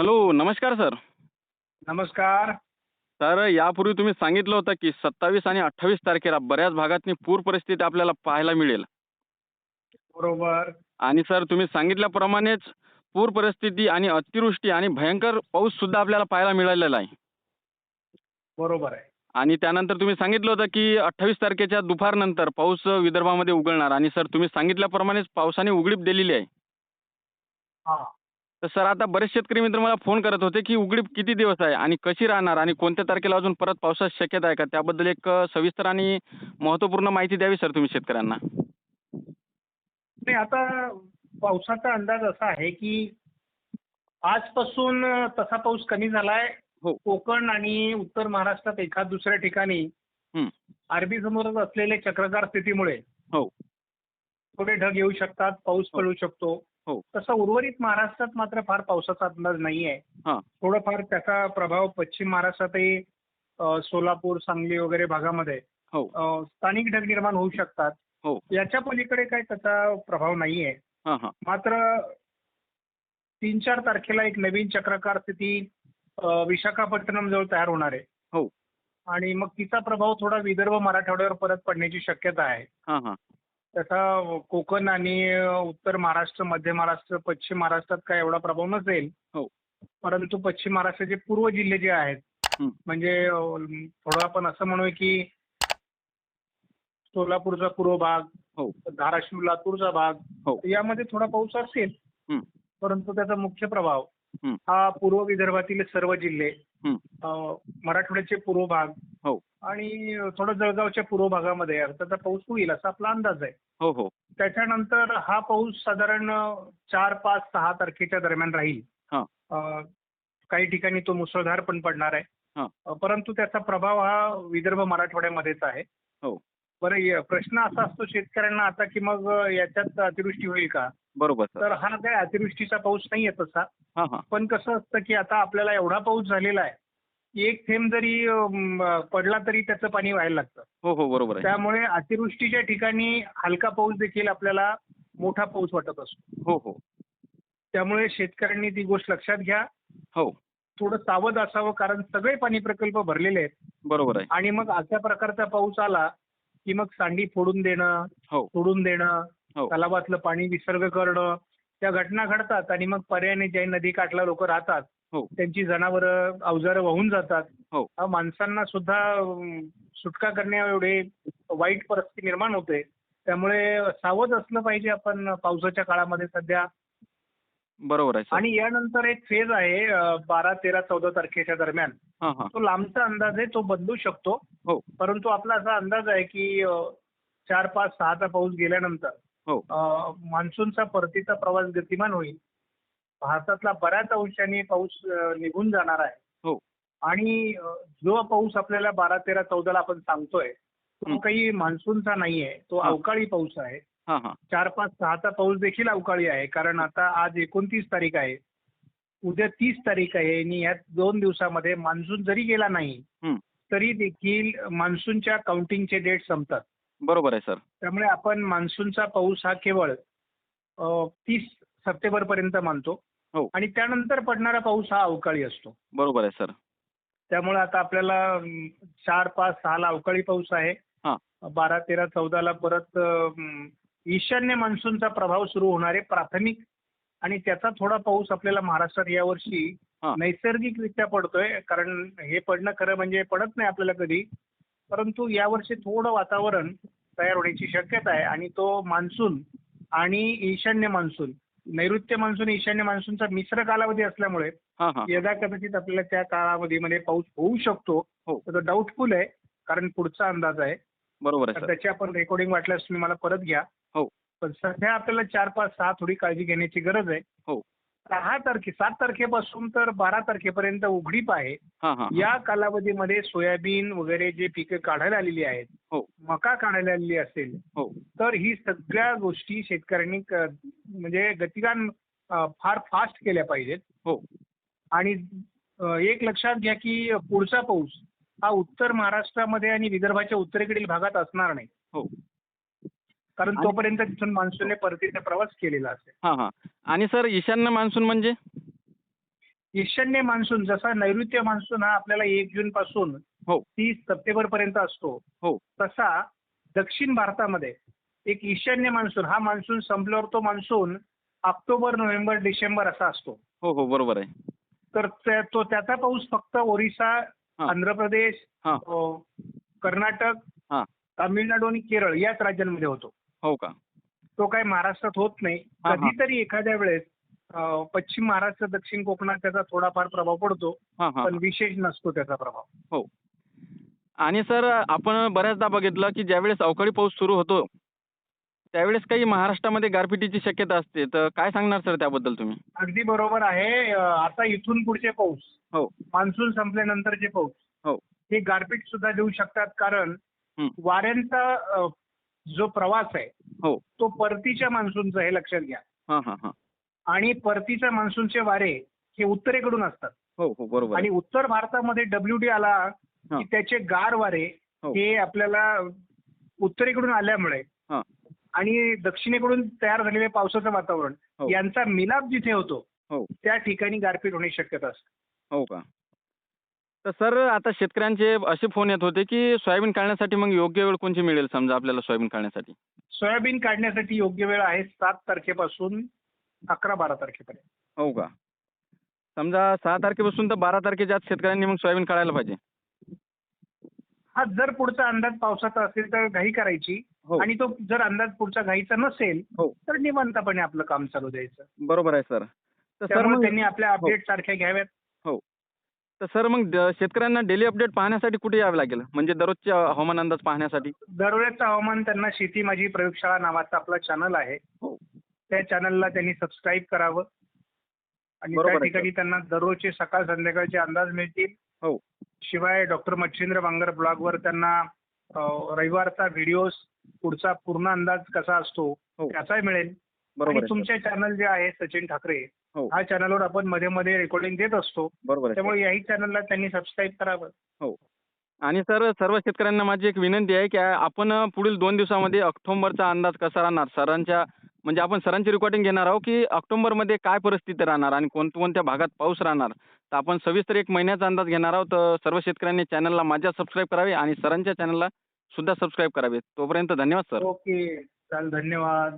Hello नमस्कार sir. नमस्कार. Sir यापूर्वी तुम्ही सांगितलं होतं की सत्तावीस आणि अठ्ठावीस तारखेला बऱ्याच भागातनी पूर परिस्थिती आपल्याला पाहायला मिळेल. बरोबर. आणि सर तुम्ही सांगितल्याप्रमाणेच पूर परिस्थिती आणि अतिवृष्टी आणि भयंकर पाऊस सुद्धा आपल्याला पाहायला मिळालेला आहे. बरोबर आहे. आणि त्यानंतर तुम्ही सांगितलं होतं की अठ्ठावीस तारखेच्या दुपारनंतर पाऊस विदर्भामध्ये उघडणार आणि सर तुम्ही सांगितल्याप्रमाणेच पावसाने उघडीप दिलेली आहे. हा. तर सर आता बरेच शेतकरी मित्र मला फोन करत होते की उघडीप किती दिवस आहे आणि कशी राहणार आणि कोणत्या तारखेला अजून परत पावसाची शक्यता आहे का त्याबद्दल एक सविस्तर आणि महत्त्वपूर्ण माहिती द्यावी सर तुम्ही शेतकऱ्यांना नाही आता पावसाचा अंदाज असा आहे की आजपासून तसा पाऊस कमी झालाय हो. कोकण आणि उत्तर महाराष्ट्रात एखाद दुसऱ्या ठिकाणी. अरबी समुद्रात असलेले चक्रगार स्थितीमुळे हो थोडे ढग येऊ शकतात पाऊस हो. पडू शकतो. तसं उर्वरित महाराष्ट्रात मात्र फार पावसाचा अंदाज नाही आहे हां. थोडंफार त्याचा प्रभाव पश्चिम महाराष्ट्रातही सोलापूर सांगली वगैरे भागामध्ये हो. स्थानिक ढग निर्माण होऊ शकतात. हो. याच्या पलीकडे काही त्याचा प्रभाव नाहीये. हां हां. मात्र तीन चार तारखेला एक नवीन चक्राकार स्थिती विशाखापट्टणम जवळ तयार होणार आहे. हो. आणि मग तिचा प्रभाव थोडा विदर्भ मराठवाड्यावर परत पडण्याची शक्यता आहे. त्याचा कोकण आणि उत्तर महाराष्ट्र मध्य महाराष्ट्र पश्चिम महाराष्ट्रात काय एवढा प्रभाव नसेल. हो. परंतु पश्चिम महाराष्ट्राचे पूर्व जिल्हे जे आहेत. म्हणजे थोडं आपण असं म्हणूया की सोलापूरचा पूर्व भाग हो. धाराशिव लातूरचा भाग हो. यामध्ये थोडा पाऊस असेल परंतु त्याचा मुख्य प्रभाव हं, पूर्व विदर्भातील सर्व जिल्हे मराठवाड्याचे पूर्व भाग हो. आणि थोडं जळगावच्या पूर्व भागामध्ये त्याचा पाऊस होईल असा आपला अंदाज आहे. हो हो. त्याच्यानंतर हा पाऊस साधारण चार पाच सहा तारखेच्या दरम्यान राहील. हां. अ, काही ठिकाणी तो मुसळधार पण पडणार आहे. हां. अ, परंतु त्याचा प्रभाव हा विदर्भ मराठवाड्यामध्येच आहे. हो. बरं य- प्रश्न असा असतो शेतकऱ्यांना आता की मग याच्यात अतिवृष्टी होईल का? बरोबर सर. तर हा काय अतिवृष्टीचा पाऊस नाही आहे तसा. हां हां. पण कसं असतं की आता आपल्याला एवढा पाऊस झालेला आहे एक थेंब जरी पडला तरी त्याचं पाणी व्हायला लागतं. हो हो बरोबर आहे. त्यामुळे अतिवृष्टीच्या ठिकाणी हलका पाऊस देखील आपल्याला मोठा पाऊस वाटत असतो. हो हो. त्यामुळे शेतकऱ्यांनी ती गोष्ट लक्षात घ्या. हो. थोडं सावध असावं कारण सगळे पाणी प्रकल्प भरलेले आहेत. बरोबर आहे. आणि मग अशा प्रकारचा पाऊस आला की मग सांडी फोडून देणं हो. सोडून देणं हो. तलावातलं पाणी विसर्ग करणं त्या घटना घडतात आणि मग पर्यायाने जे नदी काठला लोक राहतात त्यांची जनावरं अवजारं वाहून जातात. हो. माणसांना सुद्धा सुटका करण्या एवढे वाईट परिस्थिती निर्माण होते. त्यामुळे सावध असलं पाहिजे आपण पावसाच्या काळामध्ये सध्या. बरोबर आहे आणि यानंतर एक फेज आहे बारा तेरा चौदा तारखेच्या दरम्यान. हां हां. तो लांबचा अंदाज आहे तो बदलू शकतो. हो. परंतु आपला असा अंदाज आहे की चार पाच सहाचा पाऊस गेल्यानंतर हो. मान्सूनचा परतीचा प्रवास गतिमान होईल. भारतातला बऱ्याच अंशाने पाऊस निघून जाणार आहे. हो. आणि जो पाऊस आपल्याला बारा तेरा चौदाला आपण सांगतोय तो हं. काही मान्सूनचा नाहीये तो. अवकाळी पाऊस आहे. हां हां. चार पाच सहाचा पाऊस देखील अवकाळी आहे कारण आता आज एकोणतीस तारीख आहे. उद्या तीस तारीख आहे आणि या दोन दिवसामध्ये मान्सून जरी गेला नाही. तरी देखील मान्सूनच्या काउंटिंगचे डेट संपतात. बरोबर आहे सर. त्यामुळे आपण मान्सूनचा पाऊस हा केवळ तीस सप्टेंबर पर्यंत मानतो. हो. आणि त्यानंतर पडणारा पाऊस हा अवकाळी असतो. बरोबर आहे सर. त्यामुळे आता आपल्याला चार पाच सहाला अवकाळी पाऊस आहे. हां. बारा तेरा चौदाला परत ईशान्य मान्सूनचा प्रभाव सुरू होणार आहे प्राथमिक. आणि त्याचा थोडा पाऊस आपल्याला महाराष्ट्रात यावर्षी हां. नैसर्गिकरित्या पडतोय. कारण हे पडणं खरं म्हणजे पडत नाही आपल्याला कधी. परंतु यावर्षी थोडं वातावरण तयार होण्याची शक्यता आहे. आणि तो मान्सून आणि ईशान्य मान्सून नैऋत्य मान्सून ईशान्य मान्सूनचा मिश्र कालावधी असल्यामुळे हां हां. यदा कदाचित आपल्याला त्या काळामध्ये पाऊस होऊ शकतो हो. तर डाऊटफुल आहे कारण पुढचा अंदाज आहे. बरोबर आहे तर सर. त्याची आपण रेकॉर्डिंग वाटल्यास तुम्ही मला परत घ्या. हो. पण सध्या आपल्याला चार पाच सहा थोडी काळजी घेण्याची गरज आहे. हो. सहा तारखे सात तारखेपासून तर बारा तारखेपर्यंत उघडीप आहे. हां हां या कालावधीमध्ये सोयाबीन वगैरे जे पिकं काढायला आलेली आहेत हो. मका काढायला आलेली असेल हो. तर ही सगळ्या गोष्टी शेतकऱ्यांनी क- म्हणजे गतिमान अ, फार फास्ट केल्या पाहिजेत. हो. आणि अ, एक लक्षात घ्या की पुढचा पाऊस हा उत्तर महाराष्ट्रामध्ये आणि विदर्भाच्या उत्तरेकडील भागात असणार नाही. हो. कारण तोपर्यंत तिथून मान्सूनने परतीचा प्रवास केलेला असेल हां हां आणि सर ईशान्य मान्सून म्हणजे ईशान्य मान्सून जसा नैऋत्य मान्सून हा आपल्याला एक जून पासून हो. तीस सप्टेंबर पर्यंत असतो हो. तसा दक्षिण भारतामध्ये एक ईशान्य मान्सून हा मान्सून संपल्यावर तो मान्सून ऑक्टोबर नोव्हेंबर डिसेंबर असा असतो हो हो बरोबर आहे तर त्या- तो त्याचा पाऊस फक्त ओरिसा आंध्र प्रदेश हा. अ, कर्नाटक हा. तामिळनाडू आणि केरळ याच राज्यांमध्ये होतो हो का? तो काही महाराष्ट्रात होत नाही. हा, हा. कधीतरी एखाद्या वेळेस पश्चिम महाराष्ट्र दक्षिण कोकणात त्याचा थोडाफार प्रभाव पडतो हां हां. पण विशेष नसतो त्याचा प्रभाव. आणि सर आपण बऱ्याचदा बघितलं की ज्यावेळेस अवकाळी पाऊस सुरू होतो त्यावेळेस काही महाराष्ट्रामध्ये गारपिटीची शक्यता असते. तर काय सांगणार सर त्याबद्दल तुम्ही? अगदी बरोबर आहे. आता इथून पुढचे पाऊस हो. मान्सून संपल्यानंतरचे पाऊस हो. हे गारपीट सुद्धा देऊ शकतात. कारण हं. वाऱ्यांचा जो प्रवास आहे हो. तो परतीच्या मान्सूनचा हे लक्षात घ्या हां हां हां आणि परतीच्या मान्सूनचे वारे हे उत्तरेकडून असतात हो हो बरोबर आणि आहे. उत्तर भारतामध्ये डब्ल्यूडी आला हा. की त्याचे गार वारे हो. हे आपल्याला उत्तरेकडून आल्यामुळे हा. आणि दक्षिणेकडून तयार झालेले पावसाचं वातावरण हो. यांचा मिलाप जिथे होतो हो. त्या ठिकाणी गारपीट होण्याची शक्यता असते हो का तर सर आता शेतकऱ्यांचे असे फोन येत होते की सोयाबीन काढण्यासाठी मग योग्य वेळ कोणची मिळेल समजा आपल्याला सोयाबीन काढण्यासाठी? सोयाबीन काढण्यासाठी योग्य वेळ आहे सात तारखेपासून अकरा बारा तारखेपर्यंत. हो का? समजा सहा तारखेपासून तर बारा तारखेच्या आत शेतकऱ्यांनी मग सोयाबीन काढायला पाहिजे. हा जर पुढचा अंदाज पावसाचा असेल तर घाई करायची हो. आणि तो जर अंदाज पुढचा घाईचा नसेल हो. तर निवांतपणे आपलं काम चालू द्यायचं. बरोबर आहे सर. तर सर त्यामुळे मग त्यांनी आपल्या अपडेट सारख्या घ्याव्यात. तर सर मग शेतकऱ्यांना डेली अपडेट पाहण्यासाठी कुठे यावं लागेल? म्हणजे दररोजचे हवामान अंदाज पाहण्यासाठी? दरवेळेचं हवामान त्यांना शेती माझी प्रयोगशाळा नावाचा आपला चॅनल आहे. हो. त्या चॅनलला त्यांनी सबस्क्राईब करावं. आणि बरोबर त्या आहे, ठिकाणी त्यांना दररोजचे सकाळ संध्याकाळचे अंदाज मिळतील. हो. शिवाय डॉक्टर मच्छिंद्र बांगर ब्लॉगवर त्यांना अं, रविवारचा व्हिडिओज पुढचा पूर्ण अंदाज कसा असतो हो. त्याचाही मिळेल. आणि. तुमचे चॅनल जे आहे सचिन ठाकरे हो. हा चॅनलवर आपण मध्ये मध्ये रेकॉर्डिंग देत असतो. बरोबर. त्यामुळे याही चॅनलला त्यांनी सबस्क्राईब करावं. आणि सर सर्व शेतकऱ्यांना माझी एक विनंती आहे की आपण पुढील दोन दिवसामध्ये ऑक्टोबरचा अंदाज कसा राहणार? सरांच्या म्हणजे आपण सरांची रेकॉर्डिंग घेणार आहोत की ऑक्टोबरमध्ये काय परिस्थिती राहणार आणि कोणत्या भागात पाऊस राहणार? तर आपण सविस्तर एक महिन्याचा अंदाज घेणार आहोत. तर सर्व शेतकऱ्यांनी चॅनलला माझ्या सबस्क्राईब करावे आणि सरांच्या चॅनलला सुद्धा सबस्क्राईब करावे. तोपर्यंत धन्यवाद सर. ओके. चाल धन्यवाद.